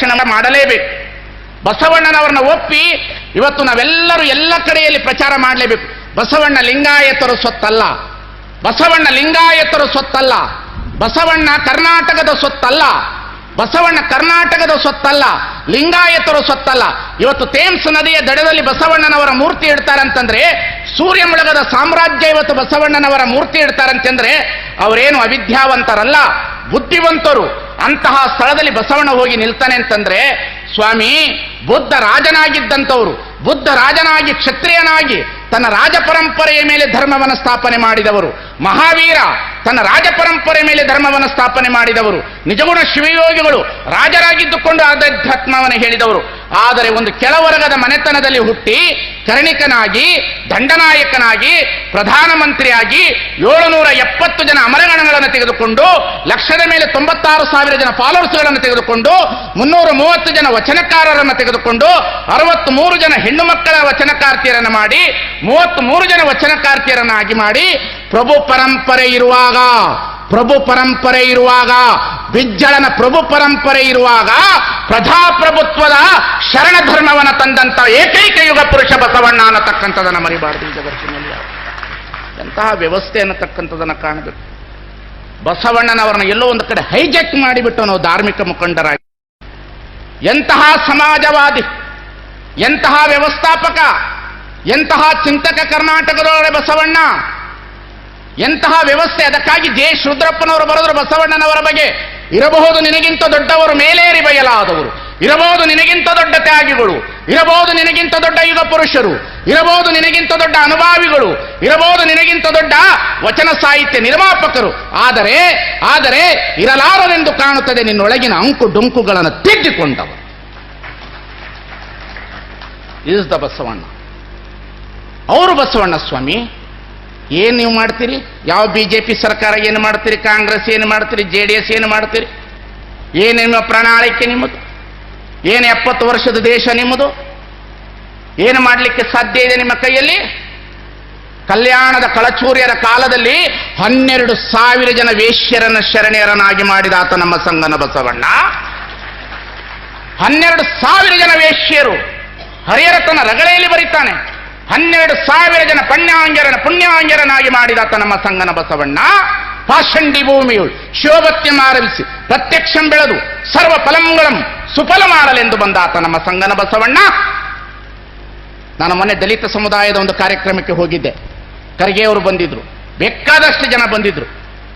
ದರ್ಶನ ಮಾಡಲೇಬೇಕು. ಬಸವಣ್ಣನವರನ್ನ ಒಪ್ಪಿ ಇವತ್ತು ನಾವೆಲ್ಲರೂ ಎಲ್ಲ ಕಡೆಯಲ್ಲಿ ಪ್ರಚಾರ ಮಾಡಲೇಬೇಕು. ಬಸವಣ್ಣ ಲಿಂಗಾಯತರು ಸ್ವತ್ತಲ್ಲ ಬಸವಣ್ಣ ಲಿಂಗಾಯತರು ಸ್ವತ್ತಲ್ಲ ಬಸವಣ್ಣ ಕರ್ನಾಟಕದ ಸ್ವತ್ತಲ್ಲ ಬಸವಣ್ಣ ಕರ್ನಾಟಕದ ಸ್ವತ್ತಲ್ಲ ಲಿಂಗಾಯತರು ಸ್ವತ್ತಲ್ಲ ಇವತ್ತು ತೇಮ್ಸ್ ನದಿಯ ದಡದಲ್ಲಿ ಬಸವಣ್ಣನವರ ಮೂರ್ತಿ ಇಡ್ತಾರಂತಂದ್ರೆ, ಸೂರ್ಯ ಮುಳಗದ ಸಾಮ್ರಾಜ್ಯ ಇವತ್ತು ಬಸವಣ್ಣನವರ ಮೂರ್ತಿ ಇಡ್ತಾರಂತಂದ್ರೆ, ಅವರೇನು ಅವಿದ್ಯಾವಂತರಲ್ಲ. ಬುದ್ಧಿವಂತರು. ಅಂತಹ ಸ್ಥಳದಲ್ಲಿ ಬಸವಣ್ಣ ಹೋಗಿ ನಿಲ್ತಾನೆ ಅಂತಂದ್ರೆ, ಸ್ವಾಮಿ, ಬುದ್ಧ ರಾಜನಾಗಿದ್ದಂಥವರು, ಬುದ್ಧ ರಾಜನಾಗಿ, ಕ್ಷತ್ರಿಯನಾಗಿ, ತನ್ನ ರಾಜ ಪರಂಪರೆಯ ಮೇಲೆ ಧರ್ಮವನ್ನು ಸ್ಥಾಪನೆ ಮಾಡಿದವರು. ಮಹಾವೀರ ತನ್ನ ರಾಜ ಪರಂಪರೆ ಮೇಲೆ ಧರ್ಮವನ್ನು ಸ್ಥಾಪನೆ ಮಾಡಿದವರು. ನಿಜಗುಣ ಶಿವಯೋಗಿಗಳು ರಾಜರಾಗಿದ್ದುಕೊಂಡು ಆಧ್ಯಾತ್ಮವನ್ನು ಹೇಳಿದವರು. ಆದರೆ ಒಂದು ಕೆಳವರ್ಗದ ಮನೆತನದಲ್ಲಿ ಹುಟ್ಟಿ ಕರ್ಣಿಕನಾಗಿ ದಂಡನಾಯಕನಾಗಿ, ಪ್ರಧಾನಮಂತ್ರಿಯಾಗಿ ಏಳುನೂರ ಎಪ್ಪತ್ತು ಜನ ಅಮರಗಣಗಳನ್ನು ತೆಗೆದುಕೊಂಡು, ಲಕ್ಷದ ಮೇಲೆ ತೊಂಬತ್ತಾರು ಸಾವಿರ ಜನ ಫಾಲೋವರ್ಸ್ಗಳನ್ನು ತೆಗೆದುಕೊಂಡು, ಮುನ್ನೂರ ಮೂವತ್ತು ಜನ ವಚನಕಾರರನ್ನು ತೆಗೆದುಕೊಂಡು ಅರವತ್ತ್ ಮೂರು ಜನ ಹೆಣ್ಣು ಮಕ್ಕಳ ವಚನಕಾರ್ತಿಯರನ್ನು ಮಾಡಿ ಮೂವತ್ತ್ ಮೂರು ಜನ ವಚನಕಾರ್ತಿಯರನ್ನಾಗಿ ಮಾಡಿ, ಪ್ರಭು ಪರಂಪರೆ ಇರುವಾಗ ಪ್ರಭು ಪರಂಪರೆ ಇರುವಾಗ, ಬಿಜ್ಜಳನ ಪ್ರಭು ಪರಂಪರೆ ಇರುವಾಗ, ಪ್ರಜಾಪ್ರಭುತ್ವದ ಶರಣ ಧರ್ಮವನ್ನು ತಂದಂತ ಏಕೈಕ ಯುಗ ಪುರುಷ ಬಸವಣ್ಣ ಅನ್ನತಕ್ಕಂಥದನ್ನ ಮರಿಬಾರದು ಈ ಜಗತ್ತಿನಲ್ಲಿ. ಎಂತಹ ವ್ಯವಸ್ಥೆ ಅನ್ನತಕ್ಕಂಥದನ್ನು ಕಾಣಬೇಕು. ಬಸವಣ್ಣನವರನ್ನ ಎಲ್ಲೋ ಒಂದು ಕಡೆ ಹೈಜೆಕ್ ಮಾಡಿಬಿಟ್ಟು ನಾವು ಧಾರ್ಮಿಕ ಮುಖಂಡರಾಗಿ. ಎಂತಹ ಸಮಾಜವಾದಿ, ಎಂತಹ ವ್ಯವಸ್ಥಾಪಕ, ಎಂತಹ ಚಿಂತಕ ಕರ್ನಾಟಕದೊಳಗೆ ಬಸವಣ್ಣ ಎಂತಹ ವ್ಯವಸ್ಥೆ ಅದಕ್ಕಾಗಿ ಜೆ ಶುದ್ರಪ್ಪನವರು ಬರೆದರು ಬಸವಣ್ಣನವರ ಬಗ್ಗೆ. ಇರಬಹುದು ನಿನಗಿಂತ ದೊಡ್ಡವರು ಮೇಲೇರಿ ಬಯಲಾದವರು. ಇರಬಹುದು ನಿನಗಿಂತ ದೊಡ್ಡ ತ್ಯಾಗಿಗಳು. ಇರಬಹುದು ನಿನಗಿಂತ ದೊಡ್ಡ ಯುಗ ಪುರುಷರು. ಇರಬಹುದು ನಿನಗಿಂತ ದೊಡ್ಡ ಅನುಭಾವಿಗಳು. ಇರಬಹುದು ನಿನಗಿಂತ ದೊಡ್ಡ ವಚನ ಸಾಹಿತ್ಯ ನಿರ್ಮಾಪಕರು. ಆದರೆ ಆದರೆ ಇರಲಾರದೆಂದು ಕಾಣುತ್ತದೆ ನಿನ್ನೊಳಗಿನ ಅಂಕು ಡೊಂಕುಗಳನ್ನು ತಿದ್ದಿಕೊಂಡವರು ಇಸ್ ದ ಬಸವಣ್ಣ. ಅವರು ಬಸವಣ್ಣ ಸ್ವಾಮಿ ಏನ್ ನೀವು ಮಾಡ್ತೀರಿ? ಯಾವ ಬಿ ಜೆ ಪಿ ಸರ್ಕಾರ ಏನು ಮಾಡ್ತೀರಿ? ಕಾಂಗ್ರೆಸ್ ಏನು ಮಾಡ್ತೀರಿ? ಜೆ ಡಿ ಎಸ್ ಏನು ಮಾಡ್ತೀರಿ? ಏನು ಪ್ರಣಾಳಿಕೆ ನಿಮ್ಮದು? ಏನು ಎಪ್ಪತ್ತು ವರ್ಷದ ದೇಶ ನಿಮ್ಮದು? ಏನು ಮಾಡಲಿಕ್ಕೆ ಸಾಧ್ಯ ಇದೆ ನಿಮ್ಮ ಕೈಯಲ್ಲಿ? ಕಲ್ಯಾಣದ ಕಳಚೂರ್ಯರ ಕಾಲದಲ್ಲಿ ಹನ್ನೆರಡು ಸಾವಿರ ಜನ ವೇಶ್ಯರನ್ನ ಶರಣೆಯರನ್ನಾಗಿ ಮಾಡಿದ ಆತ ನಮ್ಮ ಸಂಗನ ಬಸವಣ್ಣ. ಹನ್ನೆರಡು ಸಾವಿರ ಜನ ವೇಶ್ಯರು. ಹರಿಹರ ತನ್ನ ರಗಳೆಯಲ್ಲಿ ಬರೀತಾನೆ. ಹನ್ನೆರಡು ಸಾವಿರ ಜನ ಪುಣ್ಯಾಂಗರನ ಪುಣ್ಯಾಂಗರನಾಗಿ ಮಾಡಿದಾತ ನಮ್ಮ ಸಂಗನ ಬಸವಣ್ಣ. ಪಾಷಂಡಿ ಭೂಮಿಯು ಶೋಭತ್ಯಂ ಆರಂಭಿಸಿ ಪ್ರತ್ಯಕ್ಷಂ ಬೆಳೆದು ಸರ್ವ ಫಲಂಗಳಂ ಸುಫಲ ಮಾಡಲೆಂದು ಬಂದಾತ ನಮ್ಮ ಸಂಗನ ಬಸವಣ್ಣ. ನಾನು ಮೊನ್ನೆ ದಲಿತ ಸಮುದಾಯದ ಒಂದು ಕಾರ್ಯಕ್ರಮಕ್ಕೆ ಹೋಗಿದ್ದೆ. ಖರ್ಗೆ ಅವರು ಬಂದಿದ್ರು. ಬೇಕಾದಷ್ಟು ಜನ ಬಂದಿದ್ರು.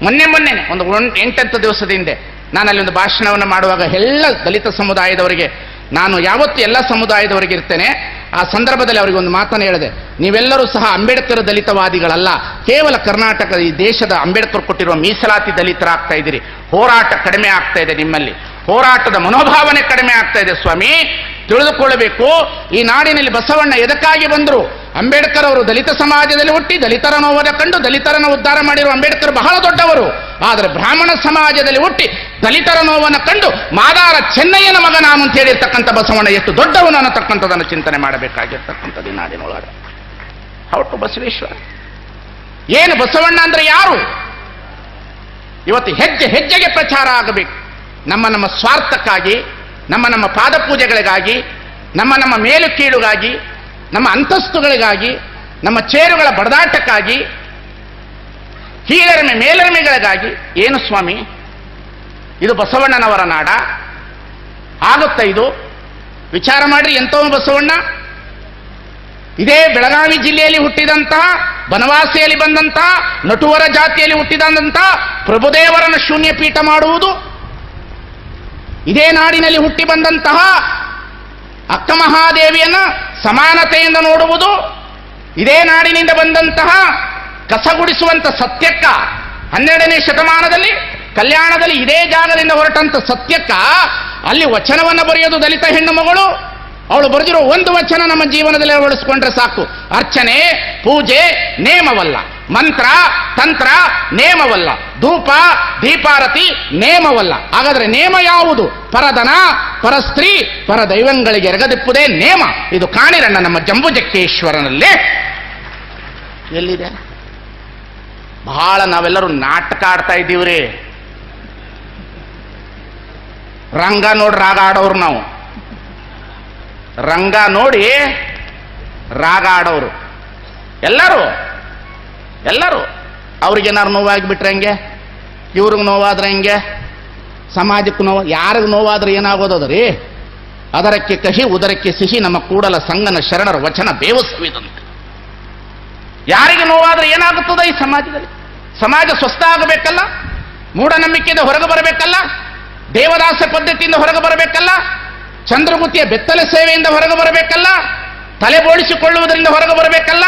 ಮೊನ್ನೆ ಮೊನ್ನೆ ಒಂದು ಎಂಟು ಎಂಟತ್ತು ದಿವಸದ ಹಿಂದೆ ನಾನು ಅಲ್ಲಿ ಒಂದು ಭಾಷಣವನ್ನು ಮಾಡುವಾಗ ಎಲ್ಲ ದಲಿತ ಸಮುದಾಯದವರಿಗೆ, ನಾನು ಯಾವತ್ತು ಎಲ್ಲ ಸಮುದಾಯದವರಿಗೆ ಇರ್ತೇನೆ. ಆ ಸಂದರ್ಭದಲ್ಲಿ ಅವರಿಗೆ ಒಂದು ಮಾತನ್ನು ಹೇಳಿದೆ. ನೀವೆಲ್ಲರೂ ಸಹ ಅಂಬೇಡ್ಕರ್ ದಲಿತವಾದಿಗಳಲ್ಲ. ಕೇವಲ ಕರ್ನಾಟಕ ಈ ದೇಶದ ಅಂಬೇಡ್ಕರ್ ಕೊಟ್ಟಿರುವ ಮೀಸಲಾತಿ ದಲಿತರಾಗ್ತಾ ಇದ್ದೀರಿ. ಹೋರಾಟ ಕಡಿಮೆ ಆಗ್ತಾ ಇದೆ ನಿಮ್ಮಲ್ಲಿ. ಹೋರಾಟದ ಮನೋಭಾವನೆ ಕಡಿಮೆ ಆಗ್ತಾ ಇದೆ ಸ್ವಾಮಿ. ತಿಳಿದುಕೊಳ್ಳಬೇಕು. ಈ ನಾಡಿನಲ್ಲಿ ಬಸವಣ್ಣ ಎದಕ್ಕಾಗಿ ಬಂದರು? ಅಂಬೇಡ್ಕರ್ ಅವರು ದಲಿತ ಸಮಾಜದಲ್ಲಿ ಹುಟ್ಟಿ, ದಲಿತರ ನೋವದ ಕಂಡು, ದಲಿತರನ್ನು ಉದ್ಧಾರ ಮಾಡಿರುವ ಅಂಬೇಡ್ಕರ್ ಬಹಳ ದೊಡ್ಡವರು. ಆದರೆ ಬ್ರಾಹ್ಮಣ ಸಮಾಜದಲ್ಲಿ ಹುಟ್ಟಿ, ದಲಿತರ ನೋವನ್ನು ಕಂಡು, ಮಾದಾರ ಚೆನ್ನಯ್ಯನ ಮಗ ನಾನು ಅಂತ ಹೇಳಿರ್ತಕ್ಕಂಥ ಬಸವಣ್ಣ ಎಷ್ಟು ದೊಡ್ಡವನು ಅನ್ನತಕ್ಕಂಥದ್ದನ್ನು ಚಿಂತನೆ ಮಾಡಬೇಕಾಗಿರ್ತಕ್ಕಂಥದ್ದು ಈ ನಾಡಿನೊಳಗೆ. ಅವಟ್ಟು ಬಸವೇಶ್ವರ. ಏನು ಬಸವಣ್ಣ ಅಂದ್ರೆ ಯಾರು? ಇವತ್ತು ಹೆಜ್ಜೆ ಹೆಜ್ಜೆಗೆ ಪ್ರಚಾರ ಆಗಬೇಕು. ನಮ್ಮ ನಮ್ಮ ಸ್ವಾರ್ಥಕ್ಕಾಗಿ ನಮ್ಮ ನಮ್ಮ ಪಾದಪೂಜೆಗಳಿಗಾಗಿ, ನಮ್ಮ ನಮ್ಮ ಮೇಲು ಕೀಳುಗಾಗಿ ನಮ್ಮ ಅಂತಸ್ತುಗಳಿಗಾಗಿ, ನಮ್ಮ ಚೇರುಗಳ ಬಡದಾಟಕ್ಕಾಗಿ ಕೀಳರಿಮೆ ಮೇಲರಿಮೆಗಳಿಗಾಗಿ, ಏನು ಸ್ವಾಮಿ? ಇದು ಬಸವಣ್ಣನವರ ನಾಡ. ಆಗುತ್ತ ಇದು? ವಿಚಾರ ಮಾಡಿರಿ ಎಂಥವ ಬಸವಣ್ಣ? ಇದೇ ಬೆಳಗಾವಿ ಜಿಲ್ಲೆಯಲ್ಲಿ ಹುಟ್ಟಿದಂತಹ ಬನವಾಸಿಯಲ್ಲಿ ಬಂದಂತಹ ನಟುವರ ಜಾತಿಯಲ್ಲಿ ಹುಟ್ಟಿದಂತಹ ಪ್ರಭುದೇವರನ್ನು ಶೂನ್ಯ ಪೀಠ ಮಾಡುವುದು. ಇದೇ ನಾಡಿನಲ್ಲಿ ಹುಟ್ಟಿ ಬಂದಂತಹ ಅಕ್ಕ ಮಹಾದೇವಿಯನ್ನು ಸಮಾನತೆಯಿಂದ ನೋಡುವುದು, ಇದೇ ನಾಡಿನಿಂದ ಬಂದಂತಹ ಕಸಗುಡಿಸುವಂತ ಸತ್ಯಕ್ಕ, ಹನ್ನೆರಡನೇ ಶತಮಾನದಲ್ಲಿ, ಕಲ್ಯಾಣದಲ್ಲಿ ಇದೇ ಜಾಗದಿಂದ ಹೊರಟಂತ ಸತ್ಯಕ್ಕ, ಅಲ್ಲಿ ವಚನವನ್ನು ಬರೆಯೋದು ದಲಿತ ಹೆಣ್ಣು ಮಗಳು, ಅವಳು ಬರೆದಿರೋ ಒಂದು ವಚನ ನಮ್ಮ ಜೀವನದಲ್ಲಿ ಅಳವಡಿಸ್ಕೊಂಡ್ರೆ ಸಾಕು. ಅರ್ಚನೆ, ಪೂಜೆ, ನೇಮವಲ್ಲ. ಮಂತ್ರ, ತಂತ್ರ, ನೇಮವಲ್ಲ. ಧೂಪ, ದೀಪಾರತಿ, ನೇಮವಲ್ಲ. ಹಾಗಾದ್ರೆ ನೇಮ ಯಾವುದು? ಪರದನ ಪರಸ್ತ್ರೀ ಪರ ದೈವಗಳಿಗೆ ಎರಗದಿಪ್ಪುದೇ ನೇಮ. ಇದು ಕಾಣಿರಣ್ಣ ನಮ್ಮ ಜಂಬುಜಕ್ಕೇಶ್ವರನಲ್ಲಿ ಎಲ್ಲಿದೆ? ಬಹಳ ನಾವೆಲ್ಲರೂ ನಾಟಕ ಆಡ್ತಾ ಇದ್ದೀವ್ರಿ. ರಂಗ ನೋಡಿ ರಾಗ ಆಡೋರು ನಾವು. ರಂಗ ನೋಡಿ ರಾಗ ಆಡೋರು. ಎಲ್ಲರೂ ಎಲ್ಲರೂ ಅವ್ರಿಗೇನಾರು ನೋವಾಗಿಬಿಟ್ರೆ ಹೆಂಗೆ? ಇವ್ರಿಗೆ ನೋವಾದ್ರೆ ಹೆಂಗೆ? ಸಮಾಜಕ್ಕೂ ನೋವು, ಯಾರಿಗೆ ನೋವಾದ್ರೆ ಏನಾಗೋದು ರೀ? ಅದರಕ್ಕೆ ಕಹಿ, ಉದರಕ್ಕೆ ಸಿಹಿ, ನಮ್ಮ ಕೂಡಲ ಸಂಗನ ಶರಣರ ವಚನ ಬೇವಸವಿದಂತೆ. ಯಾರಿಗೆ ನೋವಾದ್ರೆ ಏನಾಗುತ್ತದೆ ಈ ಸಮಾಜದಲ್ಲಿ? ಸಮಾಜ ಸ್ವಸ್ಥ ಆಗಬೇಕಲ್ಲ? ಮೂಢನಂಬಿಕೆಯಿಂದ ಹೊರಗೆ ಬರಬೇಕಲ್ಲ? ದೇವದಾಸ ಪದ್ಧತಿಯಿಂದ ಹೊರಗೆ ಬರಬೇಕಲ್ಲ? ಚಂದ್ರಗುತಿಯ ಬೆತ್ತಲೆ ಸೇವೆಯಿಂದ ಹೊರಗೆ ಬರಬೇಕಲ್ಲ? ತಲೆ ಬೋಳಿಸಿಕೊಳ್ಳುವುದರಿಂದ ಹೊರಗೆ ಬರಬೇಕಲ್ಲ?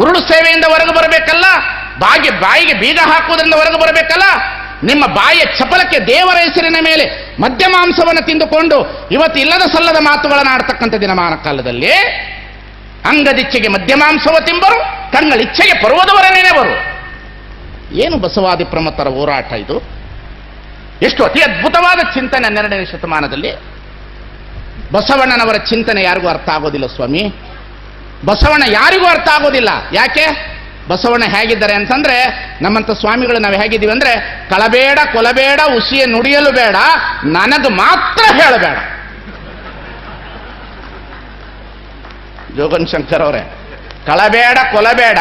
ಉರುಳು ಸೇವೆಯಿಂದ ಹೊರಗೆ ಬರಬೇಕಲ್ಲ? ಬಾಯಿಗೆ ಬಾಯಿಗೆ ಬೀಗ ಹಾಕುವುದರಿಂದ ಹೊರಗೆ ಬರಬೇಕಲ್ಲ? ನಿಮ್ಮ ಬಾಯಿಯ ಚಪಲಕ್ಕೆ ದೇವರ ಹೆಸರಿನ ಮೇಲೆ ಮದ್ಯ ಮಾಂಸವನ್ನು ತಿಂದುಕೊಂಡು ಇವತ್ತು ಇಲ್ಲದ ಸಲ್ಲದ ಮಾತುಗಳನ್ನು ಆಡ್ತಕ್ಕಂಥ ದಿನಮಾನ ಕಾಲದಲ್ಲಿ ಅಂಗದಿಚ್ಛೆಗೆ ಮದ್ಯಮಾಂಸವ ತಿಂಬರು ಕಣ್ಣಳಿಚ್ಛೆಗೆ ಪರ್ವದವರ ನೆನೆವರು ಏನು ಬಸವಾದಿ ಪ್ರಮತರ ಹೋರಾಟ ಇದು? ಎಷ್ಟು ಅತಿ ಅದ್ಭುತವಾದ ಚಿಂತನೆ ಹನ್ನೆರಡನೇ ಶತಮಾನದಲ್ಲಿ. ಬಸವಣ್ಣನವರ ಚಿಂತನೆ ಯಾರಿಗೂ ಅರ್ಥ ಆಗೋದಿಲ್ಲ ಸ್ವಾಮಿ. ಬಸವಣ್ಣ ಯಾರಿಗೂ ಅರ್ಥ ಆಗೋದಿಲ್ಲ. ಯಾಕೆ? ಬಸವಣ್ಣ ಹೇಗಿದ್ದಾರೆ ಅಂತಂದ್ರೆ ನಮ್ಮಂಥ ಸ್ವಾಮಿಗಳು ನಾವು ಹೇಗಿದ್ದೀವಿ ಅಂದ್ರೆ, ಕಳಬೇಡ, ಕೊಲಬೇಡ, ಉಸಿಯ ನುಡಿಯಲು ಬೇಡ ನನಗೆ ಮಾತ್ರ ಹೇಳಬೇಡ. ಜೋಗನ್ ಶಂಕರ್ ಅವರೇ, ಕಳಬೇಡ, ಕೊಲಬೇಡ,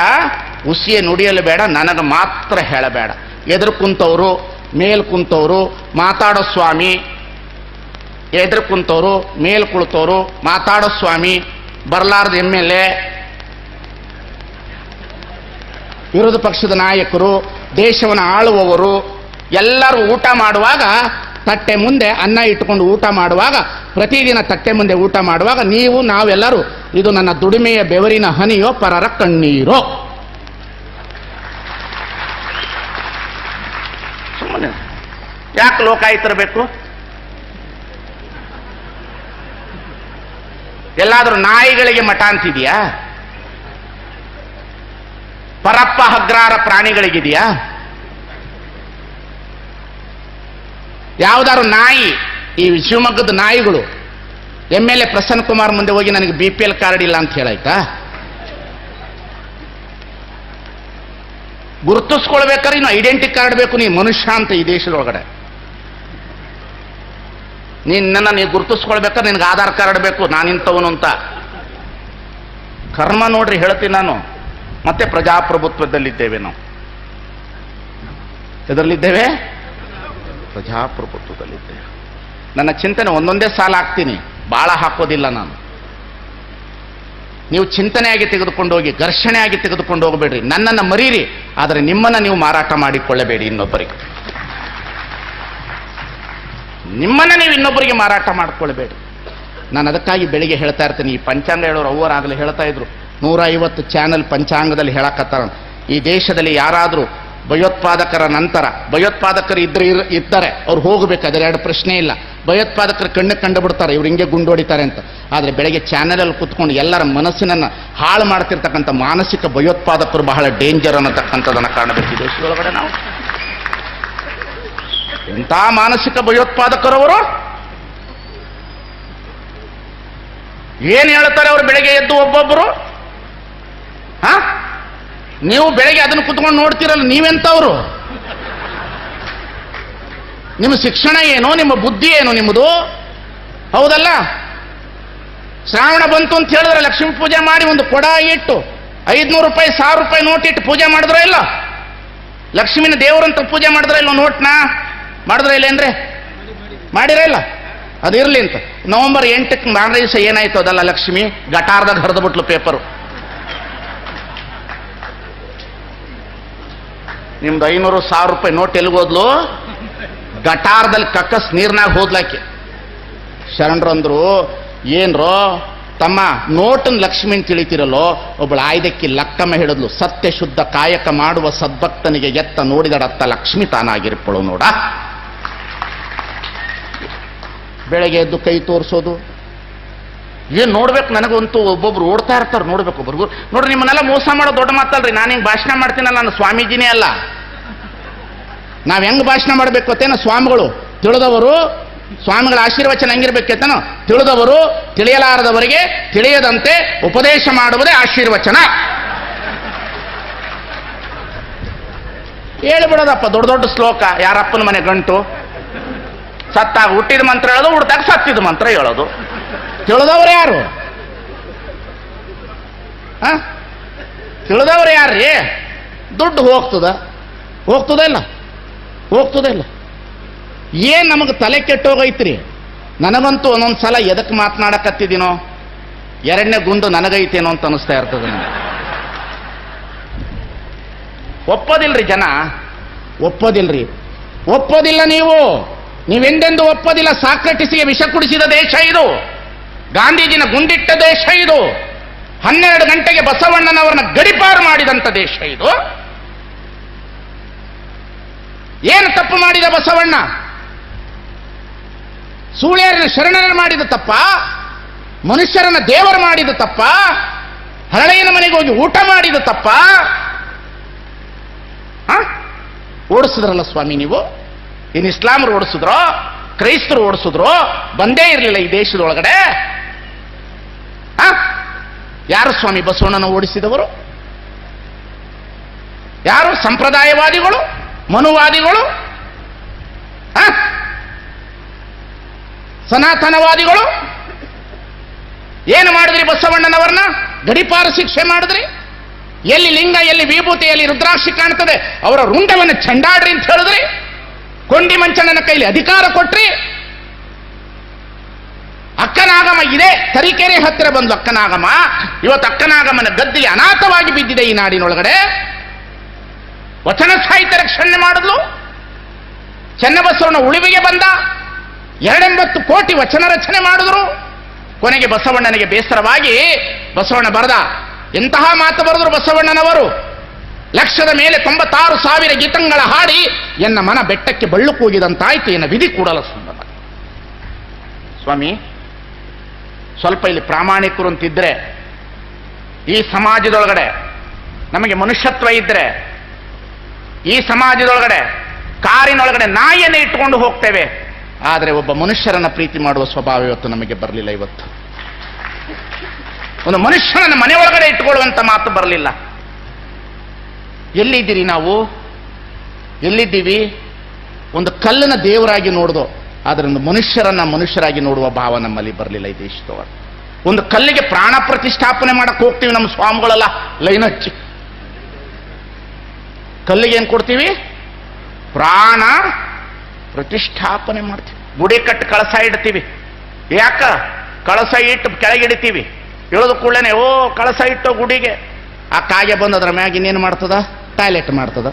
ಉಸಿಯ ನುಡಿಯಲು ಬೇಡ ನನಗೆ ಮಾತ್ರ ಹೇಳಬೇಡ. ಎದುರು ಕುಂತವರು, ಮೇಲ್ ಕುಂತವರು, ಮಾತಾಡೋ ಸ್ವಾಮಿ. ಎದುರು ಕುಂತವರು, ಮೇಲ್ ಕುಳಿತವರು, ಮಾತಾಡೋ ಸ್ವಾಮಿ. ಬರಲಾರ್ದ ಎಂ ಎಲ್ ಎ ವಿರೋಧ ಪಕ್ಷದ ನಾಯಕರು, ದೇಶವನ್ನು ಆಳುವವರು, ಎಲ್ಲರೂ ಊಟ ಮಾಡುವಾಗ ತಟ್ಟೆ ಮುಂದೆ ಅನ್ನ ಇಟ್ಟುಕೊಂಡು ಊಟ ಮಾಡುವಾಗ, ಪ್ರತಿದಿನ ತಟ್ಟೆ ಮುಂದೆ ಊಟ ಮಾಡುವಾಗ ನೀವು, ನಾವೆಲ್ಲರೂ, ಇದು ನನ್ನ ದುಡಿಮೆಯ ಬೆವರಿನ ಹನಿಯೋ ಪರರ ಕಣ್ಣೀರೋ. ಸುಮ್ಮನೆ. ಯಾಕೆ ಲೋಕಾಯುತರಬೇಕು ಎಲ್ಲಾದ್ರೂ ನಾಯಿಗಳಿಗೆ ಮಠ ಅಂತಿದೆಯಾ? ಪರಪ್ಪ ಹಗ್ರಾರ ಪ್ರಾಣಿಗಳಿಗಿದೆಯಾ? ಯಾವ್ದಾದ್ರು ನಾಯಿ, ಈ ಶಿವಮೊಗ್ಗದ ನಾಯಿಗಳು M L A Prasanna Kumar ಮುಂದೆ ಹೋಗಿ ನನಗೆ ಬಿ ಪಿ ಎಲ್ ಕಾರ್ಡ್ ಇಲ್ಲ ಅಂತ ಹೇಳಾಯ್ತಾ? ಗುರುತಿಸ್ಕೊಳ್ಬೇಕಾದ್ರೆ ಇನ್ನು ಐಡೆಂಟಿ ಕಾರ್ಡ್ ಬೇಕು, ನೀ ಮನುಷ್ಯ ಅಂತ ಈ ದೇಶದೊಳಗಡೆ. ನಿನ್ನನ್ನು ನೀವು ಗುರುತಿಸ್ಕೊಳ್ಬೇಕಾ ನಿನಗೆ ಆಧಾರ್ ಕಾರ್ಡ್ ಬೇಕು ನಾನಿಂಥವನು ಅಂತ. ಕರ್ಮ ನೋಡ್ರಿ ಹೇಳ್ತೀನಿ ನಾನು. ಮತ್ತೆ ಪ್ರಜಾಪ್ರಭುತ್ವದಲ್ಲಿದ್ದೇವೆ ನಾವು. ಎದರಲ್ಲಿದ್ದೇವೆ? ಪ್ರಜಾಪ್ರಭುತ್ವದಲ್ಲಿದ್ದೇವೆ. ನನ್ನ ಚಿಂತನೆ ಒಂದೊಂದೇ ಸಾಲ ಹಾಕ್ತೀನಿ. ಭಾಳ ಹಾಕೋದಿಲ್ಲ ನಾನು. ನೀವು ಚಿಂತನೆಯಾಗಿ ತೆಗೆದುಕೊಂಡು ಹೋಗಿ, ಘರ್ಷಣೆಯಾಗಿ ತೆಗೆದುಕೊಂಡು ಹೋಗಬೇಡ್ರಿ. ನನ್ನನ್ನು ಮರೀರಿ, ಆದರೆ ನಿಮ್ಮನ್ನು ನೀವು ಮಾರಾಟ ಮಾಡಿಕೊಳ್ಳಬೇಡಿ ಇನ್ನೊಬ್ಬರಿಗೆ. ನಿಮ್ಮನ್ನ ನೀವು ಇನ್ನೊಬ್ಬರಿಗೆ ಮಾರಾಟ ಮಾಡ್ಕೊಳ್ಬೇಡಿ. ನಾನು ಅದಕ್ಕಾಗಿ ಬೆಳಿಗ್ಗೆ ಹೇಳ್ತಾ ಇರ್ತೀನಿ, ಈ ಪಂಚಾಂಗ ಹೇಳೋರು ಅವ್ವರಾಗಲೇ ಹೇಳ್ತಾ ಇದ್ರು. ನೂರ ಐವತ್ತು ಚಾನಲ್ ಪಂಚಾಂಗದಲ್ಲಿ ಹೇಳಕತ್ತಾರ. ಈ ದೇಶದಲ್ಲಿ ಯಾರಾದರೂ ಭಯೋತ್ಪಾದಕರ ನಂತರ, ಭಯೋತ್ಪಾದಕರು ಇದ್ರೆ ಇರ್- ಇರ್ತಾರೆ, ಅವ್ರು ಹೋಗಬೇಕು ಅದರ ಎರಡು ಪ್ರಶ್ನೆ ಇಲ್ಲ. ಭಯೋತ್ಪಾದಕರು ಕಣ್ಣು ಕಂಡು ಬಿಡ್ತಾರೆ, ಇವ್ರು ಹಿಂಗೆ ಗುಂಡು ಹೊಡಿತಾರೆ ಅಂತ. ಆದರೆ ಬೆಳಗ್ಗೆ ಚಾನಲಲ್ಲಿ ಕುತ್ಕೊಂಡು ಎಲ್ಲರ ಮನಸ್ಸಿನನ್ನು ಹಾಳು ಮಾಡ್ತಿರ್ತಕ್ಕಂಥ ಮಾನಸಿಕ ಭಯೋತ್ಪಾದಕರು ಬಹಳ ಡೇಂಜರ್ ಅನ್ನತಕ್ಕಂಥದ್ದನ್ನು ಕಾಣಬೇಕು. ದೇಶದೊಳಗಡೆ ನಾವು ಎಂಥ ಮಾನಸಿಕ ಭಯೋತ್ಪಾದಕರವರು? ಏನು ಹೇಳ್ತಾರೆ ಅವರು ಬೆಳಗ್ಗೆ ಎದ್ದು ಒಬ್ಬೊಬ್ಬರು ಹಾ? ನೀವು ಬೆಳಗ್ಗೆ ಅದನ್ನು ಕುತ್ಕೊಂಡು ನೋಡ್ತೀರಲ್ಲ, ನೀವೆಂತವ್ರು? ನಿಮ್ಮ ಶಿಕ್ಷಣ ಏನು, ನಿಮ್ಮ ಬುದ್ಧಿ ಏನು ನಿಮ್ಮದು? ಹೌದಲ್ಲ? ಶ್ರಾವಣ ಬಂತು ಅಂತ ಹೇಳಿದ್ರೆ ಲಕ್ಷ್ಮೀ ಪೂಜೆ ಮಾಡಿ ಒಂದು ಕೊಡ ಇಟ್ಟು, ಐದ್ನೂರು ರೂಪಾಯಿ, ಸಾವಿರ ರೂಪಾಯಿ ನೋಟ್ ಇಟ್ಟು ಪೂಜೆ ಮಾಡಿದ್ರೆ ಇಲ್ಲ? ಲಕ್ಷ್ಮಿನ ದೇವರಂತ ಪೂಜೆ ಮಾಡಿದ್ರೆ ಇಲ್ಲ ನೋಟ್ನ? ಮಾಡಿದ್ರ ಇಲ್ಲ ಅಂದ್ರೆ? ಮಾಡಿರ ಇಲ್ಲ? ಇರ್ಲಿ ಅಂತ. ನವೆಂಬರ್ ಎಂಟಕ್ಕೆ ಮಾರನೇ ದಿವಸ ಏನಾಯ್ತು ಅದಲ್ಲ ಲಕ್ಷ್ಮಿ? ಗಟಾರ್ದಾಗ ಹರಿದು ಬಿಟ್ಲು ಪೇಪರು ನಿಮ್ದು ಐನೂರು ಸಾವಿರ ರೂಪಾಯಿ ನೋಟ್ ಎಲ್ಲಿಗೋದ್ಲು ಗಟಾರದಲ್ಲಿ ಕಕ್ಕಸ್ ನೀರ್ನಾಗ ಹೋದ್ಲಾಕೆ. ಶರಣರಂದ್ರು ಏನ್ರೋ, ತಮ್ಮ ನೋಟನ್ ಲಕ್ಷ್ಮಿನ್ ತಿಳಿತಿರಲ್ಲೋ ಒಬ್ಬಳು ಆಯ್ದಕ್ಕಿ ಲಕ್ಕಮ್ಮ ಹಿಡಿದ್ಲು. ಸತ್ಯ ಶುದ್ಧ ಕಾಯಕ ಮಾಡುವ ಸದ್ಭಕ್ತನಿಗೆ ಎತ್ತ ನೋಡಿದಡತ್ತ ಲಕ್ಷ್ಮಿ ತಾನಾಗಿರ್ಪಳು ನೋಡ. ಬೆಳಗ್ಗೆ ಎದ್ದು ಕೈ ತೋರಿಸೋದು. ಏನು ನೋಡ್ಬೇಕು ನನಗಂತೂ ಒಬ್ಬೊಬ್ರು ಓಡ್ತಾ ಇರ್ತಾರೆ, ನೋಡ್ಬೇಕು ಒಬ್ಬರು ನೋಡ್ರಿ, ನಿಮ್ಮನ್ನೆಲ್ಲ ಮೋಸ ಮಾಡೋ ದೊಡ್ಡ ಮಾತಲ್ರಿ. ನಾನು ಹಿಂಗೆ ಭಾಷಣ ಮಾಡ್ತೀನಲ್ಲ, ನಾನು ಸ್ವಾಮೀಜಿನೇ ಅಲ್ಲ. ನಾವು ಹೆಂಗ್ ಭಾಷಣ ಮಾಡ್ಬೇಕು ಅತ್ತೇನ ಸ್ವಾಮಿಗಳು ತಿಳಿದವರು, ಸ್ವಾಮಿಗಳ ಆಶೀರ್ವಚನ ಹೆಂಗಿರ್ಬೇಕೇತನೋ ತಿಳಿದವರು, ತಿಳಿಯಲಾರದವರಿಗೆ ತಿಳಿಯದಂತೆ ಉಪದೇಶ ಮಾಡುವುದೇ ಆಶೀರ್ವಚನ. ಹೇಳ್ಬಿಡೋದಪ್ಪ, ದೊಡ್ಡ ದೊಡ್ಡ ಶ್ಲೋಕ, ಯಾರಪ್ಪನ ಮನೆ ಗಂಟು. ಸತ್ತಾಗ ಹುಟ್ಟಿದ ಮಂತ್ರ ಹೇಳೋದು ಹುಡ್ದಾಗ ಸತ್ತಿದ ಮಂತ್ರ ಹೇಳೋದು. ತಿಳಿದವ್ರು ಯಾರು? ತಿಳಿದವ್ರು ಯಾರ್ರೀ? ದುಡ್ಡು ಹೋಗ್ತದ. ಹೋಗ್ತದ ಇಲ್ಲ? ಹೋಗ್ತದ ಇಲ್ಲ? ಏನ್ ನಮಗೆ ತಲೆ ಕೆಟ್ಟೋಗೈತ್ರಿ? ನನಗಂತೂ ಒಂದೊಂದು ಸಲ ಎದಕ್ಕೆ ಮಾತನಾಡಕತ್ತಿದ್ದೀನೋ ಎರಡನೇ ಗುಂಡು ನನಗೈತೇನೋ ಅಂತ ಅನಿಸ್ತಾ ಇರ್ತದೆ ನನಗೆ. ಒಪ್ಪೋದಿಲ್ರಿ ಜನ? ಒಪ್ಪೋದಿಲ್ರಿ. ಒಪ್ಪೋದಿಲ್ಲ ನೀವು? ನೀವೆಂದೆಂದು ಒಪ್ಪದಿಲ್ಲ ಸಾಕ್ರಟಿಸಿಗೆ ವಿಷ ಕುಡಿಸಿದ ದೇಶ ಇದು? ಗಾಂಧೀಜಿನ ಗುಂಡಿಟ್ಟ ದೇಶ ಇದು? ಹನ್ನೆರಡು ಗಂಟೆಗೆ ಬಸವಣ್ಣನವರನ್ನ ಗಡಿಪಾರು ಮಾಡಿದಂತ ದೇಶ ಇದು? ಏನು ತಪ್ಪು ಮಾಡಿದ ಬಸವಣ್ಣ? ಸೂಳ್ಯರನ್ನ ಶರಣರ ಮಾಡಿದ ತಪ್ಪ? ಮನುಷ್ಯರನ್ನ ದೇವರು ಮಾಡಿದ ತಪ್ಪ? ಹರಳೆಯನ ಮನೆಗೆ ಹೋಗಿ ಊಟ ಮಾಡಿದ ತಪ್ಪ? ಓಡಿಸಿದ್ರಲ್ಲ ಸ್ವಾಮಿ ನೀವು? ಇನ್ ಇಸ್ಲಾಮರು ಓಡಿಸಿದ್ರು, ಕ್ರೈಸ್ತರು ಓಡಿಸಿದ್ರು, ಬಂದೇ ಇರಲಿಲ್ಲ ಈ ದೇಶದೊಳಗಡೆ? ಯಾರು ಸ್ವಾಮಿ ಬಸವಣ್ಣನ ಓಡಿಸಿದವರು? ಯಾರು ಸಂಪ್ರದಾಯವಾದಿಗಳು, ಮನುವಾದಿಗಳು? ಸನಾತನವಾದಿಗಳು? ಏನು ಮಾಡಿದ್ರಿ ಬಸವಣ್ಣನವರನ್ನ? ಗಡಿಪಾರ ಶಿಕ್ಷೆ ಮಾಡಿದ್ರಿ? ಎಲ್ಲಿ ಲಿಂಗ, ಎಲ್ಲಿ ವಿಭೂತಿ, ಎಲ್ಲಿ ರುದ್ರಾಕ್ಷಿ ಕಾಣ್ತದೆ? ಅವರ ರುಂಡವನ್ನು ಚಂಡಾಡ್ರಿ ಅಂತ ಹೇಳಿದ್ರಿ? ಕೊಂಡಿ ಮಂಚಣ್ಣನ ಕೈಲಿ ಅಧಿಕಾರ ಕೊಟ್ರಿ ಅಕ್ಕನಾಗಮ ಇದೆ, ತರೀಕೆರೆ ಹತ್ತಿರ ಬಂದು ಅಕ್ಕನಾಗಮ. ಇವತ್ತು ಅಕ್ಕನಾಗಮನ ಗದ್ದಿಗೆ ಅನಾಥವಾಗಿ ಬಿದ್ದಿದೆ ಈ ನಾಡಿನೊಳಗಡೆ. ವಚನ ಸಾಹಿತ್ಯ ರಕ್ಷಣೆ ಮಾಡಿದ್ಲು. ಚೆನ್ನಬಸವಣ್ಣ ಉಳಿವಿಗೆ ಬಂದ. ಎರಡೆಂಬತ್ತು ಕೋಟಿ ವಚನ ರಚನೆ ಮಾಡಿದ್ರು. ಕೊನೆಗೆ ಬಸವಣ್ಣನಿಗೆ ಬೇಸರವಾಗಿ ಬಸವಣ್ಣ ಬರದ, ಎಂತಹ ಮಾತು ಬರೆದ್ರು ಬಸವಣ್ಣನವರು? ಲಕ್ಷದ ಮೇಲೆ ತೊಂಬತ್ತಾರು ಸಾವಿರ ಗೀತಂಗಳ ಹಾಡಿ ಎನ್ನ ಮನ ಬೆಟ್ಟಕ್ಕೆ ಬಳ್ಳು ಕೂಗಿದಂತಾಯ್ತು ಎನ್ನ ವಿಧಿ ಕೂಡಲ ಸುಂದರ ಸ್ವಾಮಿ, ಸ್ವಲ್ಪ ಇಲ್ಲಿ ಪ್ರಾಮಾಣಿಕರು ಅಂತಿದ್ರೆ, ಈ ಸಮಾಜದೊಳಗಡೆ ನಮಗೆ ಮನುಷ್ಯತ್ವ ಇದ್ರೆ, ಈ ಸಮಾಜದೊಳಗಡೆ ಕಾರಿನೊಳಗಡೆ ನಾಯಿಯನ್ನು ಇಟ್ಟುಕೊಂಡು ಹೋಗ್ತೇವೆ. ಆದರೆ ಒಬ್ಬ ಮನುಷ್ಯರನ್ನ ಪ್ರೀತಿ ಮಾಡುವ ಸ್ವಭಾವ ಇವತ್ತು ನಮಗೆ ಬರಲಿಲ್ಲ ಇವತ್ತು. ಒಂದು ಮನುಷ್ಯನನ್ನ ಮನೆಯೊಳಗಡೆ ಒಳಗಡೆ ಇಟ್ಟುಕೊಳ್ಳುವಂತ ಮಾತು ಬರಲಿಲ್ಲ. ಎಲ್ಲಿದ್ದೀರಿ ನಾವು? ಎಲ್ಲಿದ್ದೀವಿ? ಒಂದು ಕಲ್ಲನ್ನ ದೇವರಾಗಿ ನೋಡ್ದು. ಅದರಿಂದ ಮನುಷ್ಯರನ್ನ ಮನುಷ್ಯರಾಗಿ ನೋಡುವ ಭಾವ ನಮ್ಮಲ್ಲಿ ಬರಲಿಲ್ಲ ಈ ದೇಶದವರು. ಒಂದು ಕಲ್ಲಿಗೆ ಪ್ರಾಣ ಪ್ರತಿಷ್ಠಾಪನೆ ಮಾಡಕ್ಕೆ ಹೋಗ್ತೀವಿ ನಮ್ಮ ಸ್ವಾಮಿಗಳೆಲ್ಲ. ಲೈನ್ ಹಚ್ಚಿ. ಕಲ್ಲಿಗೆ ಏನು ಕೊಡ್ತೀವಿ? ಪ್ರಾಣ ಪ್ರತಿಷ್ಠಾಪನೆ ಮಾಡ್ತೀವಿ. ಗುಡಿ ಕಟ್ಟು ಕಳಸ ಇಡ್ತೀವಿ. ಯಾಕ? ಕಳಸ ಇಟ್ಟು ಕೆಳಗಿಡ್ತೀವಿ ಇಳಿದ ಕೂಡಲೇ ಓ, ಕಳಸ ಇಟ್ಟು ಗುಡಿಗೆ. ಆ ಕಾಗೆ ಬಂದು ಅದ್ರ ಮ್ಯಾಗ ಇನ್ನೇನು ಮಾಡ್ತದ? ಟಾಯ್ಲೆಟ್ ಮಾಡ್ತದ.